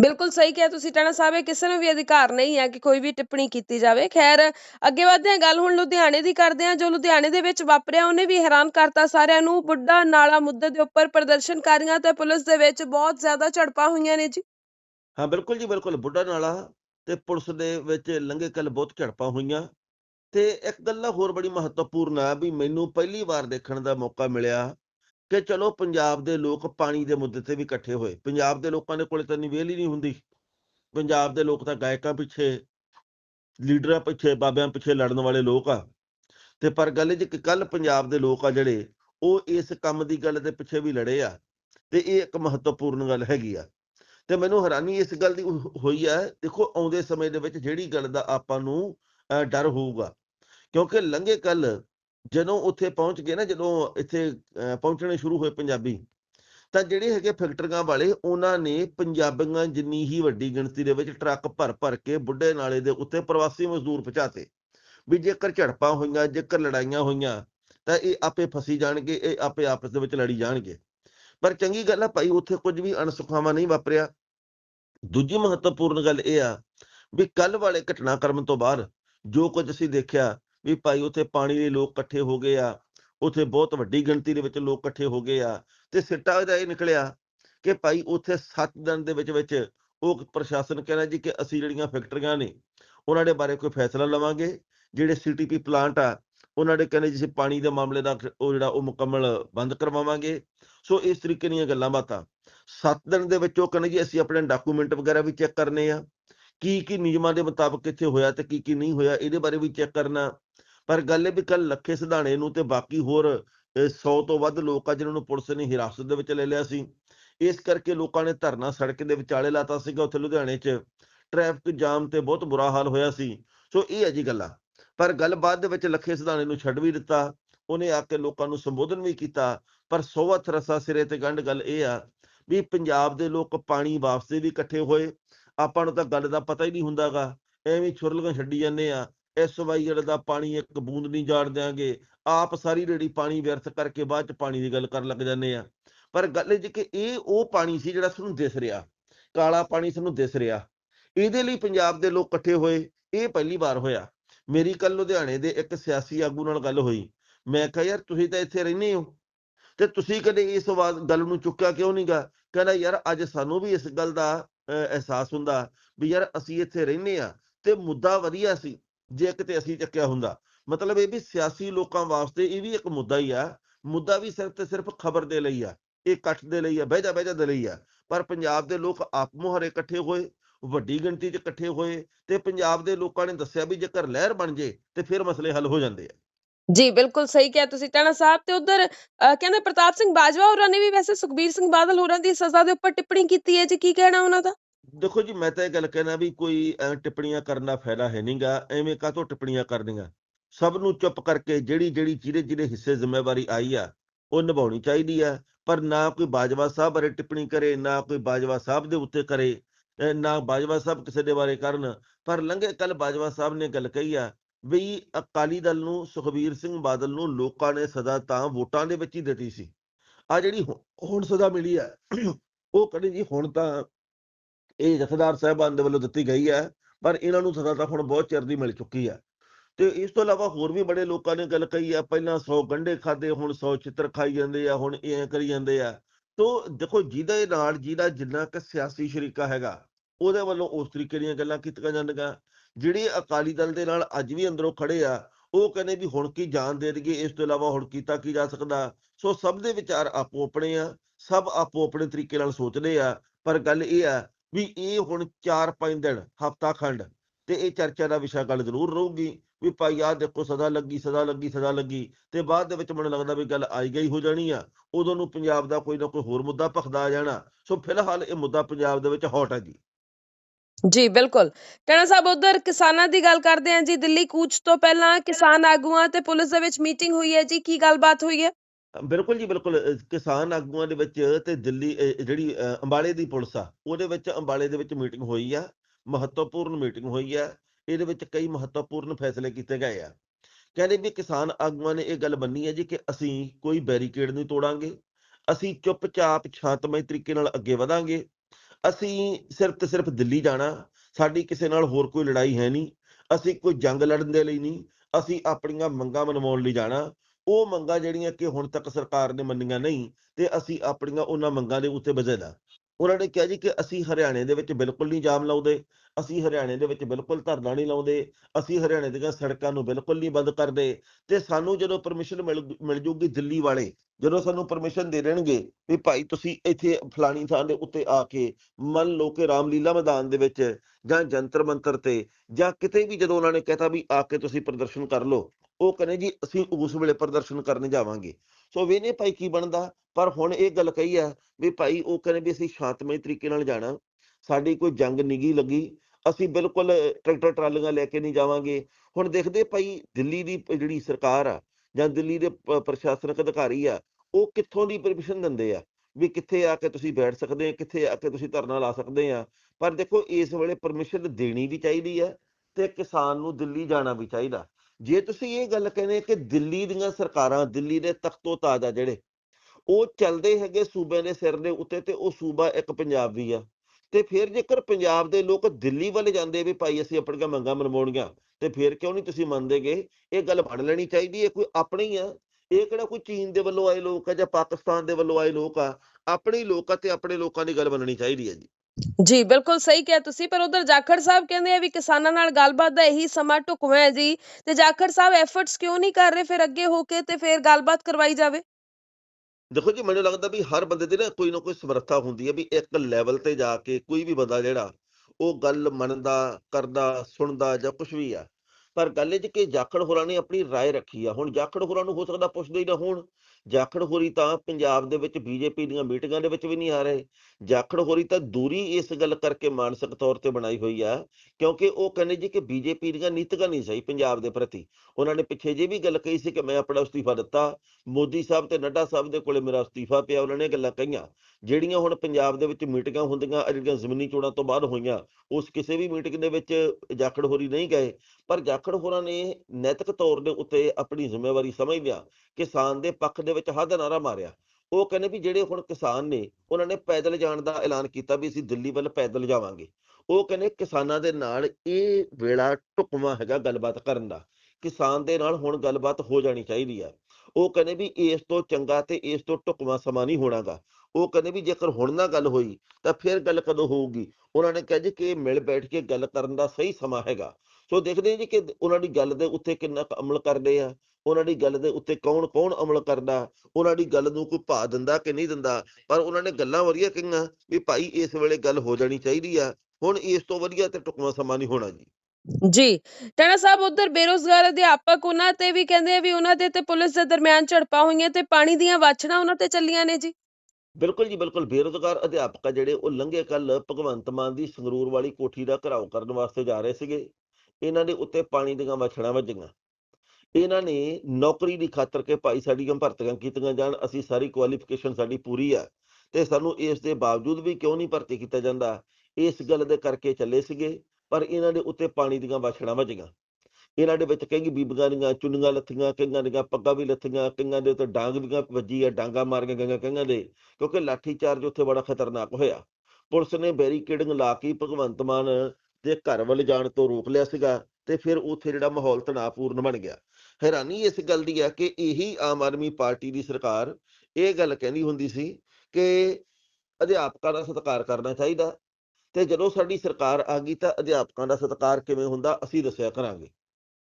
ਬਿਲਕੁਲ ਸਹੀ ਕਿਹਾ ਤੁਸੀਂ ਟਾਣਾ ਸਾਹਿਬ ਇਹ ਕਿਸੇ ਨੂੰ ਵੀ ਅਧਿਕਾਰ ਨਹੀਂ ਹੈ ਕਿ ਕੋਈ ਵੀ ਟਿੱਪਣੀ ਕੀਤੀ ਜਾਵੇ। ਖੈਰ ਅੱਗੇ ਵਧਦੇ ਹਾਂ ਗੱਲ ਹੁਣ ਲੁਧਿਆਣੇ ਦੀ ਕਰਦੇ ਹਾਂ। ਜੋ ਲੁਧਿਆਣੇ ਦੇ ਵਿੱਚ ਵਾਪਰਿਆ ਉਹਨੇ ਵੀ ਹੈਰਾਨ ਕਰਤਾ ਸਾਰਿਆਂ ਨੂੰ ਬੁੱਢਾ ਨਾਲਾ ਮੁੱਦੇ ਦੇ ਉੱਪਰ ਪ੍ਰਦਰਸ਼ਨਕਾਰੀਆਂ ਤੇ ਪੁਲਿਸ ਦੇ ਵਿੱਚ ਬਹੁਤ ਜ਼ਿਆਦਾ ਝੜਪਾਂ ਹੋਈਆਂ ਨੇ ਜੀ। ਹਾਂ ਬਿਲਕੁਲ ਜੀ ਬਿਲਕੁਲ ਬੁੱਢਾ ਨਾਲਾ ਤੇ ਪੁਲਿਸ ਦੇ ਵਿੱਚ ਲੰਘੇ ਕੱਲ ਬਹੁਤ ਝੜਪਾਂ ਹੋਈਆਂ। ਤੇ ਇੱਕ ਗੱਲ ਹੋਰ ਬੜੀ ਮਹੱਤਵਪੂਰਨ ਆ ਵੀ ਮੈਨੂੰ ਪਹਿਲੀ ਵਾਰ ਦੇਖਣ ਦਾ ਮੌਕਾ ਮਿਲਿਆ ਕਿ ਚਲੋ ਪੰਜਾਬ ਦੇ ਲੋਕ ਪਾਣੀ ਦੇ ਮੁੱਦੇ ਤੇ ਵੀ ਇਕੱਠੇ ਹੋਏ। ਪੰਜਾਬ ਦੇ ਲੋਕਾਂ ਦੇ ਕੋਲ ਤਾਂ ਨਿਵੇਲ ਹੀ ਨਹੀਂ ਹੁੰਦੀ। ਪੰਜਾਬ ਦੇ ਲੋਕ ਤਾਂ ਗਾਇਕਾਂ ਪਿੱਛੇ, ਲੀਡਰਾਂ ਪਿੱਛੇ, ਬਾਬਿਆਂ ਪਿੱਛੇ ਲੜਨ ਵਾਲੇ ਲੋਕ ਆ। ਤੇ ਪਰ ਗੱਲ ਇਹ ਜੇ ਕਿ ਕੱਲ ਪੰਜਾਬ ਦੇ ਲੋਕ ਆ ਜਿਹੜੇ, ਉਹ ਇਸ ਕੰਮ ਦੀ ਗੱਲ ਦੇ ਪਿੱਛੇ ਵੀ ਲੜੇ ਆ ਤੇ ਇਹ ਇੱਕ ਮਹੱਤਵਪੂਰਨ ਗੱਲ ਹੈਗੀ ਆ। ਤੇ ਮੈਨੂੰ ਹੈਰਾਨੀ ਇਸ ਗੱਲ ਦੀ ਹੋਈ ਆ, ਦੇਖੋ ਆਉਂਦੇ ਸਮੇਂ ਦੇ ਵਿੱਚ ਜਿਹੜੀ ਗੱਲ ਦਾ ਆਪਾਂ ਨੂੰ ਡਰ ਹੋਊਗਾ। ਕਿਉਂਕਿ ਲੰਘੇ ਕੱਲ ਜਦੋਂ ਉੱਥੇ ਪਹੁੰਚ ਗਏ ਨਾ ਜਦੋਂ ਇੱਥੇ ਅਹ, ਪਹੁੰਚਣੇ ਸ਼ੁਰੂ ਹੋਏ ਪੰਜਾਬੀ ਤਾਂ ਜਿਹੜੇ ਹੈਗੇ ਫੈਕਟਰੀਆਂ ਵਾਲੇ ਉਹਨਾਂ ਨੇ ਪੰਜਾਬੀਆਂ ਜਿੰਨੀ ਹੀ ਵੱਡੀ ਗਿਣਤੀ ਦੇ ਵਿੱਚ ਟਰੱਕ ਭਰ ਭਰ ਕੇ ਬੁੱਢੇ ਨਾਲੇ ਦੇ ਉੱਤੇ ਪ੍ਰਵਾਸੀ ਮਜ਼ਦੂਰ ਪਹੁੰਚਾਤੇ ਵੀ ਜੇਕਰ ਝੜਪਾਂ ਹੋਈਆਂ ਜੇਕਰ ਲੜਾਈਆਂ ਹੋਈਆਂ ਤਾਂ ਇਹ ਆਪੇ ਫਸੀ ਜਾਣਗੇ ਇਹ ਆਪੇ ਆਪਸ ਦੇ ਵਿੱਚ ਲੜੀ ਜਾਣਗੇ। ਪਰ ਚੰਗੀ ਗੱਲ ਆ ਭਾਈ ਉੱਥੇ ਕੁਝ ਵੀ ਅਣਸੁਖਾਵਾਂ ਨਹੀਂ ਵਾਪਰਿਆ। ਦੂਜੀ ਮਹੱਤਵਪੂਰਨ ਗੱਲ ਇਹ ਆ ਵੀ ਕੱਲ ਵਾਲੇ ਘਟਨਾਕ੍ਰਮ ਤੋਂ ਬਾਅਦ ਜੋ ਕੁਝ ਅਸੀਂ ਦੇਖਿਆ ਵੀ ਭਾਈ ਉੱਥੇ ਪਾਣੀ ਲਈ ਲੋਕ ਇਕੱਠੇ ਹੋ ਗਏ ਆ, ਉੱਥੇ ਬਹੁਤ ਵੱਡੀ ਗਿਣਤੀ ਦੇ ਵਿੱਚ ਲੋਕ ਇਕੱਠੇ ਹੋ ਗਏ ਆ, ਤੇ ਸਿੱਟਾ ਇਹਦਾ ਇਹ ਨਿਕਲਿਆ ਕਿ ਭਾਈ ਉੱਥੇ 7 ਦਿਨ ਦੇ ਵਿੱਚ ਵਿੱਚ ਉਹ ਪ੍ਰਸ਼ਾਸਨ ਕਹਿੰਦਾ ਜੀ ਕਿ ਅਸੀਂ ਜਿਹੜੀਆਂ ਫੈਕਟਰੀਆਂ ਨੇ, ਉਹਨਾਂ ਦੇ ਬਾਰੇ ਕੋਈ ਫੈਸਲਾ ਲਵਾਂਗੇ, ਜਿਹੜੇ ਸੀਟੀਪੀ ਪਲਾਂਟ ਆ, ਉਹਨਾਂ ਦੇ ਕਹਿੰਦੇ ਜਿਵੇਂ ਪਾਣੀ ਦੇ ਮਾਮਲੇ ਦਾ ਉਹ ਜਿਹੜਾ ਉਹ ਮੁਕੰਮਲ ਬੰਦ ਕਰਵਾਵਾਂਗੇ। ਸੋ ਇਸ ਤਰੀਕੇ ਦੀਆਂ ਗੱਲਾਂ ਬਾਤਾਂ 7 ਦਿਨ ਦੇ ਵਿੱਚ ਉਹ ਕਹਿੰਦੇ ਜੀ ਅਸੀਂ ਆਪਣੇ ਡਾਕੂਮੈਂਟ ਵਗੈਰਾ ਵੀ ਚੈੱਕ ਕਰਨੇ ਆ ਕੀ ਕੀ ਨਿਯਮਾਂ ਦੇ ਮੁਤਾਬਕ ਕਿੱਥੇ ਹੋਇਆ ਤੇ ਕੀ ਕੀ ਨਹੀਂ ਹੋਇਆ, ਇਹਦੇ ਬਾਰੇ ਵੀ ਚੈੱਕ ਕਰਨਾ। ਪਰ ਗੱਲ ਇਹ ਵੀ ਕੱਲ ਲੱਖੇ ਸਿਧਾਣੇ ਨੂੰ ਤੇ ਬਾਕੀ ਹੋਰ 100 ਤੋਂ ਵੱਧ ਲੋਕ ਆ ਜਿਨ੍ਹਾਂ ਨੂੰ ਪੁਲਿਸ ਨੇ ਹਿਰਾਸਤ ਦੇ ਵਿੱਚ ਲੈ ਲਿਆ ਸੀ। ਇਸ ਕਰਕੇ ਲੋਕਾਂ ਨੇ ਧਰਨਾ ਸੜਕ ਦੇ ਵਿਚਾਲੇ ਲਾਤਾ ਸੀਗਾ ਉੱਥੇ ਲੁਧਿਆਣੇ 'ਚ। ਟ੍ਰੈਫਿਕ ਜਾਮ ਤੇ ਬਹੁਤ ਬੁਰਾ ਹਾਲ ਹੋਇਆ ਸੀ। ਸੋ ਇਹ ਹੈ ਜੀ ਗੱਲਾਂ। ਪਰ ਗੱਲ ਬਾਅਦ ਦੇ ਵਿੱਚ ਲੱਖੇ ਸਿਧਾਣੇ ਨੂੰ ਛੱਡ ਵੀ ਦਿੱਤਾ। ਉਹਨੇ ਆ ਕੇ ਲੋਕਾਂ ਨੂੰ ਸੰਬੋਧਨ ਵੀ ਕੀਤਾ। ਪਰ ਸੋਵਤ ਰਸਾ ਸਿਰੇ ਤੇ ਗੰਢ ਗੱਲ ਇਹ ਆ ਵੀ ਪੰਜਾਬ ਦੇ ਲੋਕ ਪਾਣੀ ਵਾਸਤੇ ਵੀ ਇਕੱਠੇ ਹੋਏ। ਆਪਾਂ ਨੂੰ ਤਾਂ ਗੱਲ ਦਾ ਪਤਾ ਹੀ ਨਹੀਂ ਹੁੰਦਾਗਾ। ਐਵੇਂ ਛੁਰਲੀਆਂ ਛੱਡੀ ਜਾਂਦੇ ਆ। ਇਸ ਵਾਈ ਜਿਹੜਾ ਦਾ ਪਾਣੀ ਇੱਕ ਬੂੰਦ ਨਹੀਂ ਜਾੜ ਦਿਆਂਗੇ। ਆਪ ਸਾਰੀ ਰੇੜੀ ਪਾਣੀ ਵਿਅਰਥ ਕਰਕੇ ਬਾਅਦ ਚ ਪਾਣੀ ਦੀ ਗੱਲ ਕਰਨ ਲੱਗ ਜਾਂਦੇ ਆ। ਪਰ ਗੱਲ ਇਹ ਜੀ ਕਿ ਇਹ ਉਹ ਪਾਣੀ ਸੀ ਜਿਹੜਾ ਸਾਨੂੰ ਦਿਸ ਰਿਹਾ। ਕਾਲਾ ਪਾਣੀ ਸਾਨੂੰ ਦਿਸ ਰਿਹਾ। ਇਹਦੇ ਲਈ ਪੰਜਾਬ ਦੇ ਲੋਕ ਇਕੱਠੇ ਹੋਏ। ਇਹ ਪਹਿਲੀ ਵਾਰ ਹੋਇਆ। ਮੇਰੀ ਕੱਲ ਲੁਧਿਆਣੇ ਦੇ ਇੱਕ ਸਿਆਸੀ ਆਗੂ ਨਾਲ ਗੱਲ ਹੋਈ। ਮੈਂ ਕਿਹਾ, ਯਾਰ ਤੁਸੀਂ ਤਾਂ ਇੱਥੇ ਰਹਿੰਦੇ ਹੋ। ਤੇ ਤੁਸੀਂ ਕਦੇ ਇਸ ਵਾ- ਗੱਲ ਨੂੰ ਚੁੱਕਿਆ ਕਿਉਂ ਨਹੀਂਗਾ ਕਹਿੰਦਾ, ਯਾਰ ਅੱਜ ਸਾਨੂੰ ਵੀ ਇਸ ਗੱਲ ਦਾ ਅਹਿਸਾਸ ਹੁੰਦਾ ਵੀ ਯਾਰ ਅਸੀਂ ਇੱਥੇ ਰਹਿੰਦੇ ਆ ਤੇ ਮੁੱਦਾ ਵਧੀਆ ਸੀ, ਜੇ ਕਿਤੇ ਅਸੀਂ ਚੱਕਿਆ ਹੁੰਦਾ। ਮਤਲਬ ਇਹ ਵੀ ਸਿਆਸੀ ਲੋਕਾਂ ਵਾਸਤੇ ਇਹ ਵੀ ਇੱਕ ਮੁੱਦਾ ਹੀ ਆ। ਮੁੱਦਾ ਵੀ ਸਿਰਫ ਤੇ ਸਿਰਫ ਖਬਰ ਦੇ ਲਈ ਆ, ਇਹ ਇਕੱਠ ਦੇ ਲਈ ਆ, ਬਹਿਜਾ ਬਹਿਜਾ ਦੇ ਲਈ ਆ। ਪਰ ਪੰਜਾਬ ਦੇ ਲੋਕ ਆਪ ਮੁਹਾਰੇ ਇਕੱਠੇ ਹੋਏ, ਵੱਡੀ ਗਿਣਤੀ 'ਚ ਇਕੱਠੇ ਹੋਏ ਤੇ ਪੰਜਾਬ ਦੇ ਲੋਕਾਂ ਨੇ ਦੱਸਿਆ ਵੀ ਜੇਕਰ ਲਹਿਰ ਬਣ ਜੇ ਤੇ ਫਿਰ ਮਸਲੇ ਹੱਲ ਹੋ ਜਾਂਦੇ ਆ। ਜੀ, ਬਿਲਕੁਲ ਸਹੀ ਕਿਹਾ ਤੁਸੀਂ ਟਾਣਾ ਸਾਹਿਬ ਤੇ ਉਧਰ ਕਹਿੰਦੇ ਪ੍ਰਤਾਪ ਸਿੰਘ ਬਾਜਵਾ ਹੋਰਾਂ ਨੇ ਵੀ ਵੈਸੇ ਸੁਖਬੀਰ ਸਿੰਘ ਬਾਦਲ ਹੋਰਾਂ ਦੀ ਸਜ਼ਾ ਦੇ ਉੱਪਰ ਟਿੱਪਣੀ ਕੀਤੀ ਹੈ ਜੀ, ਕੀ ਕਹਿਣਾ ਉਹਨਾਂ ਦਾ? ਦੇਖੋ ਜੀ, ਮੈਂ ਤਾਂ ਇਹ ਗੱਲ ਕਹਿਣਾ ਵੀ ਕੋਈ ਟਿੱਪਣੀਆਂ ਕਰਨ ਦਾ ਫਾਇਦਾ ਹੈ ਨਹੀਂਗਾ ਐਵੇਂ ਕਾਹਤੋਂ ਟਿੱਪਣੀਆਂ ਕਰਨੀਆਂ? ਸਭ ਨੂੰ ਚੁੱਪ ਕਰਕੇ ਜਿਹੜੀ ਜਿਹੜੀ ਜਿਹੜੇ ਜਿਹੜੇ ਹਿੱਸੇ ਜ਼ਿੰਮੇਵਾਰੀ ਆਈ ਆ, ਉਹ ਨਿਭਾਉਣੀ ਚਾਹੀਦੀ ਆ, ਪਰ ਨਾ ਕੋਈ ਬਾਜਵਾ ਸਾਹਿਬ ਬਾਰੇ ਟਿੱਪਣੀ ਕਰੇ, ਨਾ ਕੋਈ ਬਾਜਵਾ ਸਾਹਿਬ ਦੇ ਉੱਤੇ ਕਰੇ ਨਾ ਬਾਜਵਾ ਸਾਹਿਬ ਕਿਸੇ ਦੇ ਬਾਰੇ ਕਰਨ, ਪਰ ਲੰਘੇ ਕੱਲ ਬਾਜਵਾ ਸਾਹਿਬ ਨੇ ਗੱਲ ਕਹੀ ਆ ਵੀ ਅਕਾਲੀ ਦਲ ਨੂੰ, ਸੁਖਬੀਰ ਸਿੰਘ ਬਾਦਲ ਨੂੰ ਲੋਕਾਂ ਨੇ ਸਜ਼ਾ ਤਾਂ ਵੋਟਾਂ ਦੇ ਵਿੱਚ ਹੀ ਦਿੱਤੀ ਸੀ। ਆ ਜਿਹੜੀ ਹੁਣ ਸਜ਼ਾ ਮਿਲੀ ਹੈ, ਉਹ ਕਹਿੰਦੇ ਜੀ ਹੁਣ ਤਾਂ ਇਹ ਜਥੇਦਾਰ ਸਾਹਿਬਾਨ ਦੇ ਵੱਲੋਂ ਦਿੱਤੀ ਗਈ ਹੈ, ਪਰ ਇਹਨਾਂ ਨੂੰ ਸਦਾ ਤਾਂ ਹੁਣ ਬਹੁਤ ਚਿਰ ਦੀ ਮਿਲ ਚੁੱਕੀ ਹੈ। ਤੇ ਇਸ ਤੋਂ ਇਲਾਵਾ ਹੋਰ ਵੀ ਬੜੇ ਲੋਕਾਂ ਨੇ ਗੱਲ ਕਹੀ ਆ ਪਹਿਲਾਂ 100 ਗੰਢੇ ਖਾਦੇ ਹੁਣ 100 ਚਿੱਤਰ ਖਾਈ ਜਾਂਦੇ ਆ, ਹੁਣ ਇਹ ਕਰੀ ਜਾਂਦੇ ਆ। ਤੋ ਦੇਖੋ ਜਿਹਦੇ ਨਾਲ ਜਿਹਦਾ ਜਿੰਨਾ ਕਿ ਸਿਆਸੀ ਸ਼ਰੀਕਾ ਹੈਗਾ, ਉਹਦੇ ਵੱਲੋਂ ਉਸ ਤਰੀਕੇ ਦੀਆਂ ਗੱਲਾਂ ਕੀਤੀਆਂ ਜਾਂਦੀਆਂ। ਜਿਹੜੇ ਅਕਾਲੀ ਦਲ ਦੇ ਨਾਲ ਅੱਜ ਵੀ ਅੰਦਰੋਂ ਖੜੇ ਆ, ਉਹ ਕਹਿੰਦੇ ਵੀ ਹੁਣ ਕੀ ਜਾਨ ਦੇ ਦਈਏ ਇਸ ਤੋਂ ਇਲਾਵਾ ਹੁਣ ਕੀਤਾ ਕੀ ਜਾ ਸਕਦਾ। ਸੋ ਸਭ ਦੇ ਵਿਚਾਰ ਆਪੋ ਆਪਣੇ ਆ, ਸਭ ਆਪੋ ਆਪਣੇ ਤਰੀਕੇ ਨਾਲ ਸੋਚਦੇ ਆ, ਪਰ ਗੱਲ ਇਹ ਆ ਵੀ ਇਹ ਹੁਣ 4-5 ਦਿਨ ਹਫਤਾ ਖੰਡ ਤੇ ਇਹ ਚਰਚਾ ਦਾ ਵਿਸ਼ਾ ਗੱਲ ਜ਼ਰੂਰ ਰਹੂਗੀ ਵੀ ਭਾਈ ਆਹ ਦੇਖੋ ਸਦਾ ਲੱਗੀ ਸਦਾ ਲੱਗੀ ਸਦਾ ਲੱਗੀ ਤੇ ਬਾਅਦ ਦੇ ਵਿੱਚ ਮੈਨੂੰ ਲੱਗਦਾ ਵੀ ਗੱਲ ਆਈ ਗਈ ਹੋ ਜਾਣੀ ਆ, ਉਦੋਂ ਨੂੰ ਪੰਜਾਬ ਦਾ ਕੋਈ ਨਾ ਕੋਈ ਹੋਰ ਮੁੱਦਾ ਭਖਦਾ ਆ ਜਾਣਾ। ਸੋ ਫਿਲਹਾਲ ਇਹ ਮੁੱਦਾ ਪੰਜਾਬ ਦੇ ਵਿੱਚ ਹੌਟ ਹੈ ਜੀ। ਜੀ, ਬਿਲਕੁਲ। ਟਾਣਾ ਸਾਹਿਬ, ਉਧਰ ਕਿਸਾਨਾਂ ਦੀ ਗੱਲ ਕਰਦੇ ਹਾਂ ਜੀ, ਦਿੱਲੀ ਕੂਚ ਤੋਂ ਪਹਿਲਾਂ ਕਿਸਾਨ ਆਗੂਆਂ ਤੇ ਪੁਲਿਸ ਦੇ ਵਿੱਚ ਮੀਟਿੰਗ ਹੋਈ ਹੈ ਜੀ, ਕੀ ਗੱਲਬਾਤ ਹੋਈ ਹੈ? ਬਿਲਕੁਲ ਜੀ, ਬਿਲਕੁਲ। ਕਿਸਾਨ ਆਗੂਆਂ ਦੇ ਵਿੱਚ ਤੇ ਦਿੱਲੀ ਜਿਹੜੀ ਅੰਬਾਲੇ ਦੀ ਪੁਲਿਸ ਆ, ਉਹਦੇ ਵਿੱਚ ਅੰਬਾਲੇ ਦੇ ਵਿੱਚ ਮੀਟਿੰਗ ਹੋਈ ਆ, ਮਹੱਤਵਪੂਰਨ ਮੀਟਿੰਗ ਹੋਈ ਆ, ਇਹਦੇ ਵਿੱਚ ਕਈ ਮਹੱਤਵਪੂਰਨ ਫੈਸਲੇ ਕੀਤੇ ਗਏ ਆ। ਕਹਿੰਦੇ ਵੀ ਕਿਸਾਨ ਆਗੂਆਂ ਨੇ ਇਹ ਗੱਲ ਮੰਨੀ ਹੈ ਜੀ ਕਿ ਅਸੀਂ ਕੋਈ ਬੈਰੀਕੇਡ ਨਹੀਂ ਤੋੜਾਂਗੇ, ਅਸੀਂ ਚੁੱਪਚਾਪ ਸ਼ਾਂਤਮਈ ਤਰੀਕੇ ਨਾਲ ਅੱਗੇ ਵਧਾਂਗੇ ਅਸੀਂ ਸਿਰਫ ਤੇ ਸਿਰਫ ਦਿੱਲੀ ਜਾਣਾ, ਸਾਡੀ ਕਿਸੇ ਨਾਲ ਹੋਰ ਕੋਈ ਲੜਾਈ ਹੈ ਨਹੀਂ, ਅਸੀਂ ਕੋਈ ਜੰਗ ਲੜਨ ਦੇ ਲਈ ਨਹੀਂ, ਅਸੀਂ ਆਪਣੀਆਂ ਮੰਗਾਂ ਮਨਵਾਉਣ ਲਈ ਜਾਣਾ। ਉਹ ਮੰਗਾਂ ਜਿਹੜੀਆਂ ਕਿ ਹੁਣ ਤੱਕ ਸਰਕਾਰ ਨੇ ਮੰਨੀਆਂ ਨਹੀਂ ਤੇ ਅਸੀਂ ਆਪਣੀਆਂ ਉਹਨਾਂ ਮੰਗਾਂ ਦੇ ਉੱਤੇ ਵਜੇਦਾ ਉਹਨਾਂ ਨੇ ਕਿਹਾ ਜੀ ਕਿ ਅਸੀਂ ਹਰਿਆਣੇ ਦੇ ਵਿੱਚ ਬਿਲਕੁਲ ਨਹੀਂ ਜਾਮ ਲਾਉਂਦੇ ਅਸੀਂ ਹਰਿਆਣੇ ਦੇ ਵਿੱਚ ਬਿਲਕੁਲ ਧਰਨਾ ਨਹੀਂ ਲਾਉਂਦੇ, ਅਸੀਂ ਹਰਿਆਣੇ ਦੀਆਂ ਸੜਕਾਂ ਨੂੰ ਬਿਲਕੁਲ ਨਹੀਂ ਬੰਦ ਕਰਦੇ ਤੇ ਸਾਨੂੰ ਜਦੋਂ ਪਰਮਿਸ਼ਨ ਮਿਲ ਮਿਲ ਜੂਗੀ ਦਿੱਲੀ ਵਾਲੇ, ਜਦੋਂ ਸਾਨੂੰ ਪਰਮਿਸ਼ਨ ਦੇ ਦੇਣਗੇ ਵੀ ਭਾਈ ਤੁਸੀਂ ਇੱਥੇ ਫਲਾਣੀ ਥਾਂ ਦੇ ਉੱਤੇ ਆ ਕੇ ਮੰਨ ਲਓ ਕਿ ਰਾਮਲੀਲਾ ਮੈਦਾਨ ਦੇ ਵਿੱਚ ਜਾਂ ਜੰਤਰ ਮੰਤਰ ਤੇ ਜਾਂ ਕਿਤੇ ਵੀ ਜਦੋਂ ਉਹਨਾਂ ਨੇ ਕਹਿਤਾ ਵੀ ਆ ਕੇ ਤੁਸੀਂ ਪ੍ਰਦਰਸ਼ਨ ਕਰ ਲਓ, ਉਹ ਕਹਿੰਦੇ ਜੀ ਅਸੀਂ ਉਸ ਵੇਲੇ ਪ੍ਰਦਰਸ਼ਨ ਕਰਨ ਜਾਵਾਂਗੇ। ਸੋ ਵੇਨੇ ਭਾਈ ਕੀ ਬਣਦਾ? ਪਰ ਹੁਣ ਇਹ ਗੱਲ ਕਹੀ ਆ ਵੀ ਭਾਈ ਉਹ ਕਹਿੰਦੇ ਵੀ ਅਸੀਂ ਸ਼ਾਂਤਮਈ ਤਰੀਕੇ ਨਾਲ ਜਾਣਾ, ਸਾਡੀ ਕੋਈ ਜੰਗ ਨਿਗੀ ਲੱਗੀ ਅਸੀਂ ਬਿਲਕੁਲ ਟਰੈਕਟਰ ਟਰਾਲੀਆਂ ਲੈ ਕੇ ਨਹੀਂ ਜਾਵਾਂਗੇ। ਹੁਣ ਦੇਖਦੇ ਭਾਈ ਦਿੱਲੀ ਦੀ ਜਿਹੜੀ ਸਰਕਾਰ ਆ ਜਾਂ ਦਿੱਲੀ ਦੇ ਪ੍ਰਸ਼ਾਸਨਿਕ ਅਧਿਕਾਰੀ ਆ, ਉਹ ਕਿੱਥੋਂ ਦੀ ਪਰਮਿਸ਼ਨ ਦਿੰਦੇ ਆ? ਵੀ ਕਿੱਥੇ ਆ ਕੇ ਤੁਸੀਂ ਬੈਠ ਸਕਦੇ ਆ, ਕਿੱਥੇ ਆ ਕੇ ਤੁਸੀਂ ਧਰਨਾ ਲਾ ਸਕਦੇ ਆ? ਪਰ ਦੇਖੋ, ਇਸ ਵੇਲੇ ਪਰਮਿਸ਼ਨ ਦੇਣੀ ਵੀ ਚਾਹੀਦੀ ਆ ਤੇ ਕਿਸਾਨ ਨੂੰ ਦਿੱਲੀ ਜਾਣਾ ਵੀ ਚਾਹੀਦਾ। ਜੇ ਤੁਸੀਂ ਇਹ ਗੱਲ ਕਹਿੰਦੇ ਕਿ ਦਿੱਲੀ ਦੀਆਂ ਸਰਕਾਰਾਂ, ਦਿੱਲੀ ਦੇ ਤਖਤੋ ਤਾਜ ਆ ਜਿਹੜੇ, ਉਹ ਚੱਲਦੇ ਹੈਗੇ ਸੂਬਿਆਂ ਦੇ ਸਿਰ ਦੇ ਉੱਤੇ ਤੇ ਉਹ ਸੂਬਾ ਇੱਕ ਪੰਜਾਬ ਵੀ ਆ। ਤੇ ਫਿਰ ਜੇਕਰ ਪੰਜਾਬ ਦੇ ਲੋਕ ਦਿੱਲੀ ਵੱਲ ਜਾਂਦੇ ਵੀ ਭਾਈ ਅਸੀਂ ਆਪਣੀਆਂ ਮੰਗਾਂ ਮਨਵਾਉਣੀਆਂ ਤੇ ਫਿਰ ਕਿਉਂ ਨਹੀਂ ਤੁਸੀਂ ਮੰਨਦੇਗੇ? ਇਹ ਗੱਲ ਮੰਨ ਲੈਣੀ ਚਾਹੀਦੀ ਹੈ ਕੋਈ ਆਪਣੀ ਆ। ਇਹ ਕਿਹੜਾ ਕੋਈ ਚੀਨ ਦੇ ਵੱਲੋਂ ਆਏ ਲੋਕ ਆ ਜਾਂ ਪਾਕਿਸਤਾਨ ਦੇ ਵੱਲੋਂ ਆਏ ਲੋਕ ਆ? ਆਪਣੇ ਹੀ ਲੋਕ ਆ ਤੇ ਆਪਣੇ ਲੋਕਾਂ ਦੀ ਗੱਲ ਮੰਨਣੀ ਚਾਹੀਦੀ ਹੈ ਜੀ। ਜੀ, ਬਿਲਕੁਲ ਸਹੀ ਕਿਹਾ ਤੁਸੀਂ, ਪਰ ਉਧਰ ਜਾਖੜ ਸਾਹਿਬ ਕਹਿੰਦੇ ਆ ਵੀ ਕਿਸਾਨਾਂ ਨਾਲ ਗੱਲਬਾਤ ਦਾ ਇਹੀ ਸਮਾਂ ਢੁਕਵਾਂ ਹੈ ਜੀ, ਤੇ ਜਾਖੜ ਸਾਹਿਬ ਐਫਰਟਸ ਕਿਉਂ ਨਹੀਂ ਕਰ ਰਹੇ? ਫਿਰ ਅੱਗੇ ਹੋ ਕੇ ਤੇ ਫਿਰ ਗੱਲਬਾਤ ਕਰਵਾਈ ਜਾਵੇ। ਦੇਖੋ ਜੀ, ਮੈਨੂੰ ਲੱਗਦਾ ਵੀ ਹਰ ਬੰਦੇ ਦੀ ਨਾ ਕੋਈ ਨਾ ਕੋਈ ਸਮਰੱਥਾ ਹੁੰਦੀ ਹੈ ਵੀ ਇੱਕ ਲੈਵਲ ਤੇ ਜਾ ਕੇ ਕੋਈ ਵੀ ਬੰਦਾ ਜਿਹੜਾ ਉਹ ਗੱਲ ਮੰਨਦਾ, ਕਰਦਾ, ਸੁਣਦਾ ਜਾਂ ਕੁਝ ਵੀ ਆ। ਪਰ ਗੱਲ ਇਹ ਜੀ ਕਿ ਜਾਖੜ ਹੋਰਾਂ ਨੇ ਆਪਣੀ رائے ਰੱਖੀ ਆ ਹੁਣ ਜਾਖੜ ਹੋਰਾਂ ਨੂੰ ਹੋ ਸਕਦਾ ਪੁੱਛਦੇ ਹੀ ਨਾ ਹੋਣ ਜਾਖੜ ਹੋਰੀ ਤਾਂ ਪੰਜਾਬ ਦੇ ਵਿੱਚ ਬੀਜੇਪੀ ਦੀਆਂ ਮੀਟਿੰਗਾਂ ਦੇ ਵਿੱਚ ਵੀ ਨਹੀਂ ਆ ਰਹੇ ਜਾਖੜ ਹੋਰੀ ਤਾਂ ਦੂਰੀ ਇਸ ਗੱਲ ਕਰਕੇ ਮਾਨਸਿਕ ਤੌਰ ਤੇ ਬਣਾਈ ਹੋਈ ਆ ਕਿਉਂਕਿ ਉਹ ਕਹਿੰਦੇ ਜੀ ਕਿ ਬੀਜੇਪੀ ਦੀਆਂ ਨੀਤੀਆਂ ਨਹੀਂ ਸਹੀ ਪੰਜਾਬ ਦੇ ਪ੍ਰਤੀ ਉਹਨਾਂ ਨੇ ਪਿੱਛੇ ਜੇ ਵੀ ਗੱਲ ਕਹੀ ਸੀ ਕਿ ਮੈਂ ਆਪਣਾ ਅਸਤੀਫਾ ਦਿੱਤਾ ਮੋਦੀ ਸਾਹਿਬ ਤੇ ਨੱਡਾ ਸਾਹਿਬ ਦੇ ਕੋਲੇ ਮੇਰਾ ਅਸਤੀਫਾ ਪਿਆ ਉਹਨਾਂ ਨੇ ਇਹ ਗੱਲਾਂ ਕਹੀਆਂ ਜਿਹੜੀਆਂ ਹੁਣ ਪੰਜਾਬ ਦੇ ਵਿੱਚ ਮੀਟਿੰਗਾਂ ਹੁੰਦੀਆਂ ਆਹ ਜਿਹੜੀਆਂ ਜ਼ਮੀਨੀ ਚੋਣਾਂ ਤੋਂ ਬਾਅਦ ਹੋਈਆਂ ਉਸ ਕਿਸੇ ਵੀ ਮੀਟਿੰਗ ਦੇ ਵਿੱਚ ਜਾਖੜ ਹੋਰੀ ਨਹੀਂ ਗਏ ਪਰ ਜਾਖੜ ਹੋਰਾਂ ਨੇ ਨੈਤਿਕ ਤੌਰ ਦੇ ਉੱਤੇ ਆਪਣੀ ਜ਼ਿੰਮੇਵਾਰੀ ਸਮਝਦਿਆਂ ਕਿਸਾਨ ਦੇ ਪੱਖ ਦੇ ਵਿੱਚ ਹੱਦ ਨਾਰਾ ਮਾਰਿਆ। ਉਹ ਕਹਿੰਦੇ ਵੀ ਜਿਹੜੇ ਹੁਣ ਕਿਸਾਨ ਨੇ, ਉਹਨਾਂ ਨੇ ਪੈਦਲ ਜਾਣ ਦਾ ਐਲਾਨ ਕੀਤਾ ਵੀ ਅਸੀਂ ਦਿੱਲੀ ਵੱਲ ਪੈਦਲ ਜਾਵਾਂਗੇ। ਉਹ ਕਹਿੰਦੇ ਕਿਸਾਨਾਂ ਦੇ ਨਾਲ ਇਹ ਵੇਲਾ ਢੁਕਵਾਂ ਹੈਗਾ ਗੱਲਬਾਤ ਕਰਨ ਦਾ। ਕਿਸਾਨ ਦੇ ਨਾਲ ਹੁਣ ਗੱਲਬਾਤ ਹੋ ਜਾਣੀ ਚਾਹੀਦੀ ਆ। ਉਹ ਕਹਿੰਦੇ ਵੀ ਇਸ ਤੋਂ ਚੰਗਾ ਤੇ ਇਸ ਤੋਂ ਢੁਕਵਾਂ ਸਮਾਂ ਨਹੀਂ ਹੋਣਾਗਾ। ਉਹ ਕਹਿੰਦੇ ਵੀ ਜੇਕਰ ਹੁਣ ਨਾ ਗੱਲ ਹੋਈ ਤਾਂ ਫਿਰ ਗੱਲ ਕਦੋਂ ਹੋਊਗੀ? ਉਹਨਾਂ ਨੇ ਕਿਹਾ ਜੀ ਕਿ ਮਿਲ ਬੈਠ ਕੇ ਗੱਲ ਕਰਨ ਦਾ ਸਹੀ ਸਮਾਂ ਹੈਗਾ। ਸੋ ਦੇਖਦੇ ਜੀ ਕਿ ਉਹਨਾਂ ਦੀ ਗੱਲ ਦੇ ਉੱਤੇ ਕਿੰਨਾ ਕੁ ਅਮਲ ਕਰਦੇ ਆ ਉਹਨਾਂ ਦੀ ਗੱਲ ਦੇ ਉੱਤੇ ਕੌਣ ਕੌਣ ਅਮਲ ਕਰਦਾ ਉਹਨਾਂ ਦੀ ਗੱਲ ਨੂੰ ਕੋਈ ਭਾ ਦਿੰਦਾ ਕਿ ਨਹੀਂ ਦਿੰਦਾ ਪਰ ਉਹਨਾਂ ਨੇ ਗੱਲਾਂ ਵਧੀਆ ਕਹੀਆਂ ਵੀ ਭਾਈ ਇਸ ਵੇਲੇ ਗੱਲ ਹੋ ਜਾਣੀ ਚਾਹੀਦੀ ਆ ਹੁਣ ਇਸ ਤੋਂ ਵਧੀਆ ਤੇ ਟੁਕਮਾ ਸਮਾਂ ਨਹੀਂ ਹੋਣਾ ਜੀ। ਜੀ ਟਾਣਾ ਸਾਹਿਬ ਉਧਰ ਬੇਰੋਜ਼ਗਾਰ ਅਧਿਆਪਕ ਉਹਨਾਂ ਤੇ ਵੀ ਕਹਿੰਦੇ ਆ ਵੀ ਉਹਨਾਂ ਦੇ ਤੇ ਪੁਲਿਸ ਦੇ ਦਰਮਿਆਨ ਝੜਪਾਂ ਹੋਈਆਂ ਤੇ ਪਾਣੀ ਦੀਆਂ ਵਾਛੜਾਂ ਉਹਨਾਂ ਤੇ ਚੱਲੀਆਂ ਨੇ ਜੀ। ਬਿਲਕੁਲ ਜੀ ਬਿਲਕੁਲ ਬੇਰੁਜ਼ਗਾਰ ਅਧਿਆਪਕ ਜਿਹੜੇ ਉਹ ਲੰਘੇ ਕੱਲ ਭਗਵੰਤ ਮਾਨ ਦੀ ਸੰਗਰੂਰ ਵਾਲੀ ਕੋਠੀ ਦਾ ਘਰਾਓ ਕਰਨ ਵਾਸਤੇ ਜਾ ਰਹੇ ਸੀਗੇ। ਇਹਨਾਂ ਦੇ ਉੱਤੇ ਪਾਣੀ ਦੀਆਂ ਵਛੜਾਂ ਵੱਜੀਆਂ। ਇਹਨਾਂ ਨੇ ਨੌਕਰੀ ਦੀ ਖਾਤਰ ਕਿ ਭਾਈ ਸਾਡੀਆਂ ਭਰਤੀਆਂ ਕੀਤੀਆਂ ਜਾਣ, ਅਸੀਂ ਸਾਰੀ ਕੁਆਲੀਫਿਕੇਸ਼ਨ ਸਾਡੀ ਪੂਰੀ ਆ ਤੇ ਸਾਨੂੰ ਇਸ ਦੇ ਬਾਵਜੂਦ ਵੀ ਕਿਉਂ ਨਹੀਂ ਭਰਤੀ ਕੀਤਾ ਜਾਂਦਾ? ਇਸ ਗੱਲ ਦੇ ਕਰਕੇ ਚੱਲੇ ਸੀਗੇ, ਪਰ ਇਹਨਾਂ ਦੇ ਉੱਤੇ ਪਾਣੀ ਦੀਆਂ ਵਛੜਾਂ ਵੱਜੀਆਂ। ਇਹਨਾਂ ਦੇ ਵਿੱਚ ਕਈ ਬੀਬੀਆਂ ਦੀਆਂ ਚੁੰਨੀਆਂ ਲੱਥੀਆਂ, ਕਈਆਂ ਦੀਆਂ ਪੱਗਾਂ ਵੀ ਲੱਥੀਆਂ, ਕਈਆਂ ਦੇ ਉੱਤੇ ਡਾਂਗ ਵੀ ਵੱਜੀ ਆ, ਡਾਂਗਾ ਮਾਰੀਆਂ ਗਈਆਂ ਕਈਆਂ ਦੇ, ਕਿਉਂਕਿ ਲਾਠੀ ਚਾਰਜ ਉੱਥੇ ਬੜਾ ਖਤਰਨਾਕ ਹੋਇਆ। ਪੁਲਿਸ ਨੇ ਬੈਰੀਕੇਡਿੰਗ ਲਾ ਕੇ ਭਗਵੰਤ ਮਾਨ ਦੇ ਘਰ ਵੱਲ ਜਾਣ ਤੋਂ ਰੋਕ ਲਿਆ ਸੀਗਾ ਤੇ ਫਿਰ ਉੱਥੇ ਜਿਹੜਾ ਮਾਹੌਲ ਤਣਾਅਪੂਰਨ ਬਣ ਗਿਆ। ਹੈਰਾਨੀ ਇਸ ਗੱਲ ਦੀ ਹੈ ਕਿ ਇਹੀ ਆਮ ਆਦਮੀ ਪਾਰਟੀ ਦੀ ਸਰਕਾਰ ਇਹ ਗੱਲ ਕਹਿੰਦੀ ਹੁੰਦੀ ਸੀ ਕਿ ਅਧਿਆਪਕਾਂ ਦਾ ਸਤਿਕਾਰ ਕਰਨਾ ਚਾਹੀਦਾ ਤੇ ਜਦੋਂ ਸਾਡੀ ਸਰਕਾਰ ਆ ਗਈ ਤਾਂ ਅਧਿਆਪਕਾਂ ਦਾ ਸਤਿਕਾਰ ਕਿਵੇਂ ਹੁੰਦਾ ਅਸੀਂ ਦੱਸਿਆ ਕਰਾਂਗੇ।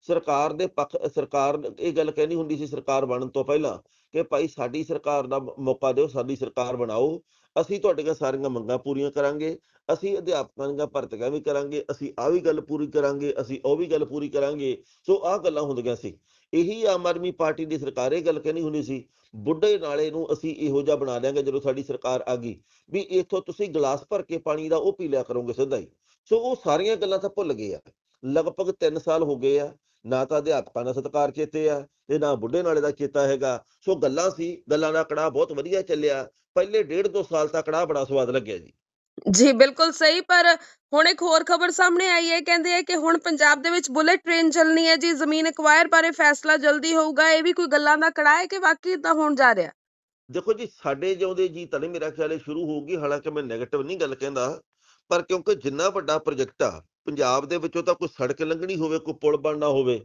ਸਰਕਾਰ ਦੇ ਪੱਖ, ਸਰਕਾਰ ਇਹ ਗੱਲ ਕਹਿੰਦੀ ਹੁੰਦੀ ਸੀ ਸਰਕਾਰ ਬਣਨ ਤੋਂ ਪਹਿਲਾਂ ਕਿ ਭਾਈ ਸਾਡੀ ਸਰਕਾਰ ਦਾ ਮੌਕਾ ਦਿਓ, ਸਾਡੀ ਸਰਕਾਰ ਬਣਾਓ ਅਸੀਂ ਤੁਹਾਡੀਆਂ ਸਾਰੀਆਂ ਮੰਗਾਂ ਪੂਰੀਆਂ ਕਰਾਂਗੇ, ਅਸੀਂ ਅਧਿਆਪਕਾਂ ਦੀਆਂ ਭਰਤੀਆਂ ਵੀ ਕਰਾਂਗੇ, ਅਸੀਂ ਆਹ ਵੀ ਗੱਲ ਪੂਰੀ ਕਰਾਂਗੇ, ਅਸੀਂ ਉਹ ਵੀ ਗੱਲ ਪੂਰੀ ਕਰਾਂਗੇ। ਸੋ ਆਹ ਗੱਲਾਂ ਹੁੰਦੀਆਂ ਸੀ। ਇਹੀ ਆਮ ਆਦਮੀ ਪਾਰਟੀ ਦੀ ਸਰਕਾਰ ਇਹ ਗੱਲ ਕਹਿੰਦੀ ਹੁੰਦੀ ਸੀ, ਬੁੱਢੇ ਨਾਲੇ ਨੂੰ ਅਸੀਂ ਇਹੋ ਜਿਹਾ ਬਣਾ ਦਿਆਂਗੇ ਜਦੋਂ ਸਾਡੀ ਸਰਕਾਰ ਆ ਗਈ, ਵੀ ਇੱਥੋਂ ਤੁਸੀਂ ਗਲਾਸ ਭਰ ਕੇ ਪਾਣੀ ਦਾ ਉਹ ਪੀ ਲਿਆ ਕਰੋਗੇ ਸਿੱਧਾ ਹੀ। ਸੋ ਉਹ ਸਾਰੀਆਂ ਗੱਲਾਂ ਤਾਂ ਭੁੱਲ ਗਏ ਆ। ਲਗਭਗ 3 ਸਾਲ ਹੋ ਗਏ ਆ ਨਾ ਤਾਂ ਅਧਿਆਪਕਾਂ ਦਾ ਸਤਿਕਾਰ ਚੇਤੇ ਆ ਤੇ ਨਾ ਬੁੱਢੇ ਨਾਲੇ ਦਾ ਚੇਤਾ ਹੈਗਾ। ਸੋ ਗੱਲਾਂ ਸੀ ਗੱਲਾਂ ਦਾ ਕੜਾਹ ਬਹੁਤ ਵਧੀਆ ਚੱਲਿਆ। ਪਹਿਲੇ ਡੇਢ ਦੋ ਸਾਲ ਤੱਕ ਕੜਾਹ ਬੜਾ ਸਵਾਦ ਲੱਗਿਆ ਜੀ। ਜੀ ਬਿਲਕੁਲ ਸਹੀ ਪਰ ਹੁਣ ਇੱਕ ਹੋਰ ਖਬਰ ਸਾਹਮਣੇ ਆਈ ਹੈ ਕਹਿੰਦੇ ਆ ਕਿ ਹੁਣ ਪੰਜਾਬ ਦੇ ਵਿੱਚ ਬੁਲੇਟ ਟ੍ਰੇਨ ਚੱਲਣੀ ਹੈ ਜੀ ਜ਼ਮੀਨ ਐਕਵਾਇਰ ਬਾਰੇ ਫੈਸਲਾ ਜਲਦੀ ਹੋਊਗਾ ਇਹ ਵੀ ਕੋਈ ਗੱਲਾਂ ਦਾ ਕੜਾਹ ਹੈ ਕਿ ਵਾਕਈ ਤਾਂ ਹੋਣ ਜਾ ਰਿਹਾ? ਦੇਖੋ ਜੀ ਸਾਡੇ ਜਿਉਂਦੇ ਜੀ ਤਾਂ ਨਹੀਂ ਮੇਰਾ ਖਿਆਲ ਇਹ ਸ਼ੁਰੂ ਹੋਊਗੀ ਹਾਲਾਂਕਿ ਮੈਂ 네ਗੇਟਿਵ ਨਹੀਂ ਗੱਲ ਕਹਿੰਦਾ ਪਰ ਕਿਉਂਕਿ ਜਿੰਨਾ ਵੱਡਾ ਪ੍ਰੋਜੈਕਟ ਆ ਪੰਜਾਬ ਦੇ ਵਿੱਚੋਂ ਤਾਂ ਕੋਈ ਸੜਕ ਲੰਘਣੀ ਹੋਵੇ, ਕੋਈ ਪੁਲ ਬਣਨਾ ਹੋਵੇ,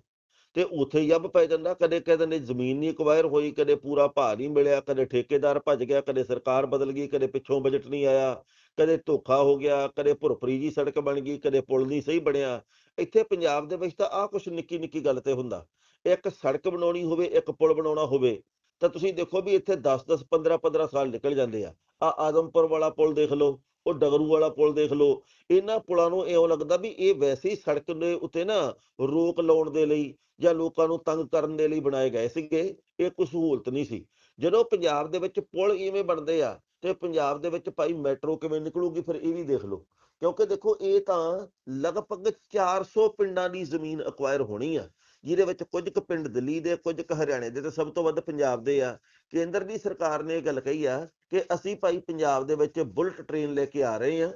ਤੇ ਉੱਥੇ ਹੀ ਪੈ ਜਾਂਦਾ। ਕਦੇ ਕਹਿੰਦੇ ਨੇ ਜ਼ਮੀਨ ਨਹੀਂ ਅਕਵਾਇਰ ਹੋਈ, ਕਦੇ ਪੂਰਾ ਭਾਅ ਨਹੀਂ ਮਿਲਿਆ, ਕਦੇ ਠੇਕੇਦਾਰ ਭੱਜ ਗਿਆ, ਕਦੇ ਸਰਕਾਰ ਬਦਲ ਗਈ, ਕਦੇ ਪਿੱਛੋਂ ਬਜਟ ਨਹੀਂ ਆਇਆ, ਕਦੇ ਧੋਖਾ ਹੋ ਗਿਆ, ਕਦੇ ਭੁਰਪਰੀ ਜੀ ਸੜਕ ਬਣ ਗਈ, ਕਦੇ ਪੁਲ ਨਹੀਂ ਸਹੀ ਬਣਿਆ। ਇੱਥੇ ਪੰਜਾਬ ਦੇ ਵਿੱਚ ਤਾਂ ਆਹ ਕੁਛ ਨਿੱਕੀ ਨਿੱਕੀ ਗੱਲ ਤੇ ਹੁੰਦਾ। ਇੱਕ ਸੜਕ ਬਣਾਉਣੀ ਹੋਵੇ, ਇੱਕ ਪੁਲ ਬਣਾਉਣਾ ਹੋਵੇ, ਤਾਂ ਤੁਸੀਂ ਦੇਖੋ ਵੀ ਇੱਥੇ 10 10 15 15 ਸਾਲ ਨਿਕਲ ਜਾਂਦੇ ਆ। ਆ ਆਦਮਪੁਰ ਵਾਲਾ ਪੁਲ ਦੇਖ ਲਓ ਉਹ ਡਗਰੂ ਵਾਲਾ ਪੁਲ ਦੇਖ ਲਓ, ਇਹਨਾਂ ਪੁਲਾਂ ਨੂੰ ਇਉਂ ਲੱਗਦਾ ਵੀ ਇਹ ਵੈਸੇ ਹੀ ਸੜਕ ਦੇ ਉੱਤੇ ਨਾ ਰੋਕ ਲਾਉਣ ਦੇ ਲਈ ਜਾਂ ਲੋਕਾਂ ਨੂੰ ਤੰਗ ਕਰਨ ਦੇ ਲਈ ਬਣਾਏ ਗਏ ਸੀਗੇ, ਇਹ ਕੋਈ ਸਹੂਲਤ ਨਹੀਂ ਸੀ। ਜਦੋਂ ਪੰਜਾਬ ਦੇ ਵਿੱਚ ਪੁਲ ਇਵੇਂ ਬਣਦੇ ਆ ਤੇ ਪੰਜਾਬ ਦੇ ਵਿੱਚ ਭਾਈ ਮੈਟਰੋ ਕਿਵੇਂ ਨਿਕਲੂਗੀ ਫਿਰ ਇਹ ਵੀ ਦੇਖ ਲਓ। ਕਿਉਂਕਿ ਦੇਖੋ ਇਹ ਤਾਂ ਲਗਭਗ 400 ਪਿੰਡਾਂ ਦੀ ਜ਼ਮੀਨ ਅਕਵਾਇਰ ਹੋਣੀ ਆ। ਜਿਹਦੇ ਵਿੱਚ ਕੁਝ ਕੁ ਪਿੰਡ ਦਿੱਲੀ ਦੇ, ਕੁਝ ਕੁ ਹਰਿਆਣੇ ਦੇ ਤੇ ਸਭ ਤੋਂ ਵੱਧ ਪੰਜਾਬ ਦੇ ਆ। ਕੇਂਦਰ ਦੀ ਸਰਕਾਰ ਨੇ ਇਹ ਗੱਲ ਕਹੀ ਆ ਕਿ ਅਸੀਂ ਭਾਈ ਪੰਜਾਬ ਦੇ ਵਿੱਚ ਬੁਲਟ ਟ੍ਰੇਨ ਲੈ ਕੇ ਆ ਰਹੇ ਆ,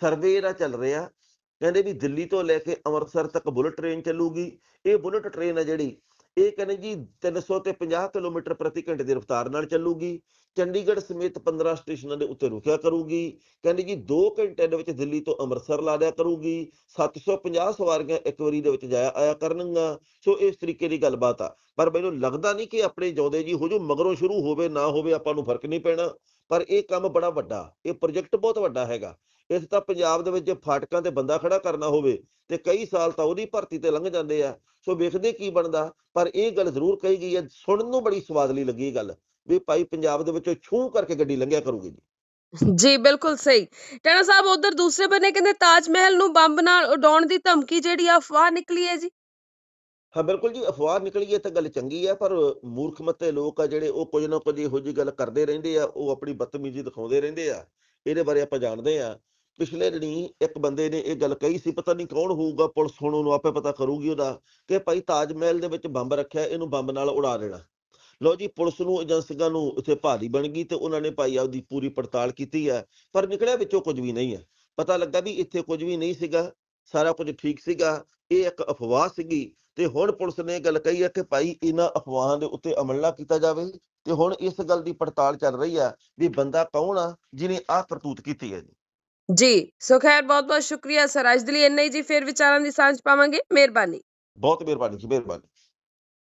ਸਰਵੇ ਇਹਦਾ ਚੱਲ ਰਿਹਾ। ਕਹਿੰਦੇ ਵੀ ਦਿੱਲੀ ਤੋਂ ਲੈ ਕੇ ਅੰਮ੍ਰਿਤਸਰ ਤੱਕ ਬੁਲਟ ਟ੍ਰੇਨ ਚੱਲੂਗੀ। ਇਹ ਬੁਲਟ ਟ੍ਰੇਨ ਆ ਜਿਹੜੀ, ਇਹ ਕਹਿੰਦੇ ਜੀ 300 ਤੇ 50 ਕਿਲੋਮੀਟਰ ਪ੍ਰਤੀ ਘੰਟੇ ਦੀ ਰਫ਼ਤਾਰ ਨਾਲ ਚੱਲੂਗੀ। ਚੰਡੀਗੜ੍ਹ ਸਮੇਤ 15 ਸਟੇਸ਼ਨਾਂ ਦੇ ਉੱਤੇ ਰੁਕਿਆ ਕਰੂਗੀ। ਕਹਿੰਦੇ ਜੀ 2 ਘੰਟੇ ਦੇ ਵਿੱਚ ਦਿੱਲੀ ਤੋਂ ਅੰਮ੍ਰਿਤਸਰ ਲਾ ਦਿਆ ਕਰੂਗੀ। 750 ਸਵਾਰੀਆਂ ਇੱਕ ਵਾਰੀ ਦੇ ਵਿੱਚ ਜਾਇਆ ਆਇਆ ਕਰਨਗੀਆਂ। ਸੋ ਇਸ ਤਰੀਕੇ ਦੀ ਗੱਲਬਾਤ ਆ। ਪਰ ਮੈਨੂੰ ਲੱਗਦਾ ਨਹੀਂ ਕਿ ਆਪਣੇ ਜਿਉਂਦੇ ਜੀ ਹੋ ਜੋ ਮਗਰੋਂ ਸ਼ੁਰੂ ਹੋਵੇ, ਨਾ ਹੋਵੇ, ਆਪਾਂ ਨੂੰ ਫ਼ਰਕ ਨਹੀਂ ਪੈਣਾ। ਪਰ ਇਹ ਕੰਮ ਬੜਾ ਵੱਡਾ, ਇਹ ਪ੍ਰੋਜੈਕਟ ਬਹੁਤ ਵੱਡਾ ਹੈਗਾ। ਇਸ ਤਾਂ ਪੰਜਾਬ ਦੇ ਵਿੱਚ ਜੇ ਫਾਟਕਾਂ ਤੇ ਬੰਦਾ ਖੜਾ ਕਰਨਾ ਹੋਵੇ ਤੇ ਕਈ ਸਾਲ ਤਾਂ ਉਹਦੀ ਭਰਤੀ ਤੇ ਲੰਘ ਜਾਂਦੇ ਆ। ਸੋ ਵੇਖਦੇ ਕੀ ਬਣਦਾ। ਪਰ ਇਹ ਗੱਲ ਜ਼ਰੂਰ ਕਹੀ ਗਈ ਹੈ, ਸੁਣਨ ਨੂੰ ਬੜੀ ਸਵਾਦਲੀ ਲੱਗੀ ਗੱਲ। ਵੀ ਭਾਈ ਪੰਜਾਬ ਦੇ ਵਿੱਚੋਂ ਛੂਹ ਕਰਕੇ ਗੱਡੀ ਲੰਘਿਆ ਕਰੂਗੀ ਜੀ। ਜੀ ਬਿਲਕੁਲ ਸਹੀ। ਟਾਣਾ ਸਾਹਿਬ ਉਧਰ ਦੂਸਰੇ ਬੰਨੇ ਕਹਿੰਦੇ ਤਾਜ ਮਹਿਲ ਨੂੰ ਬੰਬ ਨਾਲ ਉਡਾਉਣ ਦੀ ਧਮਕੀ ਜਿਹੜੀ ਆ ਅਫਵਾਹ ਨਿਕਲੀ ਹੈ ਜੀ? ਹਾਂ ਬਿਲਕੁਲ ਜੀ ਅਫਵਾਹ ਨਿਕਲੀ ਹੈ ਤਾਂ ਗੱਲ ਚੰਗੀ ਹੈ ਪਰ ਮੂਰਖ ਮੱਤੇ ਲੋਕ ਆ ਜਿਹੜੇ ਉਹ ਕੁਝ ਨਾ ਕੁਝ ਇਹੋ ਜਿਹੀ ਗੱਲ ਕਰਦੇ ਰਹਿੰਦੇ ਆ ਉਹ ਆਪਣੀ ਬਦਤਮੀਜ਼ੀ ਦਿਖਾਉਂਦੇ ਰਹਿੰਦੇ ਆ ਇਹਦੇ ਬਾਰੇ ਆਪਾਂ ਜਾਣਦੇ ਆ। ਪਿਛਲੇ ਦਿਨੀ ਇੱਕ ਬੰਦੇ ਨੇ ਇਹ ਗੱਲ ਕਹੀ ਸੀ ਪਤਾ ਨਹੀਂ ਕੌਣ ਹੋਊਗਾ ਪੁਲਿਸ ਹੁਣ ਉਹਨੂੰ ਆਪੇ ਪਤਾ ਕਰੂਗੀ ਉਹਦਾ ਕਿ ਭਾਈ ਤਾਜ ਮਹਿਲ ਦੇ ਵਿੱਚ ਬੰਬ ਰੱਖਿਆ ਇਹਨੂੰ ਬੰਬ ਨਾਲ ਉਡਾ ਦੇਣਾ। ਲਓ ਜੀ ਪੁਲਿਸ ਨੂੰ ਏਜੰਸੀਆਂ ਨੂੰ ਇੱਥੇ ਭਾਰੀ ਬਣ ਗਈ ਤੇ ਉਹਨਾਂ ਨੇ ਭਾਈ ਆਪਦੀ ਪੂਰੀ ਪੜਤਾਲ ਕੀਤੀ ਹੈ ਪਰ ਨਿਕਲਿਆ ਵਿੱਚੋਂ ਕੁਝ ਵੀ ਨਹੀਂ ਹੈ। ਪਤਾ ਲੱਗਾ ਵੀ ਇੱਥੇ ਕੁਝ ਵੀ ਨਹੀਂ ਸੀਗਾ ਸਾਰਾ ਕੁਝ ਠੀਕ ਸੀਗਾ ਇਹ ਇੱਕ ਅਫਵਾਹ ਸੀਗੀ ਤੇ ਹੁਣ ਪੁਲਿਸ ਨੇ ਇਹ ਗੱਲ ਕਹੀ ਹੈ ਕਿ ਭਾਈ ਇਹਨਾਂ ਅਫਵਾਹਾਂ ਦੇ ਉੱਤੇ ਅਮਲ ਨਾ ਕੀਤਾ ਜਾਵੇ ਤੇ ਹੁਣ ਇਸ ਗੱਲ ਦੀ ਪੜਤਾਲ ਚੱਲ ਰਹੀ ਆ ਵੀ ਬੰਦਾ ਕੌਣ ਆ ਜਿਹਨੇ ਆਹ ਕਰਤੂਤ ਕੀਤੀ ਹੈ ਜੀ। ਜੀ ਸੋ ਖੈਰ ਬਹੁਤ ਬਹੁਤ ਸ਼ੁਕਰੀਆ ਸਰ। ਅੱਜ ਦੇ ਲਈ ਇੰਨਾ ਹੀ ਜੀ ਫਿਰ ਵਿਚਾਰਾਂ ਦੀ ਸਾਂਝ ਪਾਵਾਂਗੇ। ਮਿਹਰਬਾਨੀ। ਬਹੁਤ ਮਿਹਰਬਾਨੀ ਜੀ ਮਿਹਰਬਾਨੀ।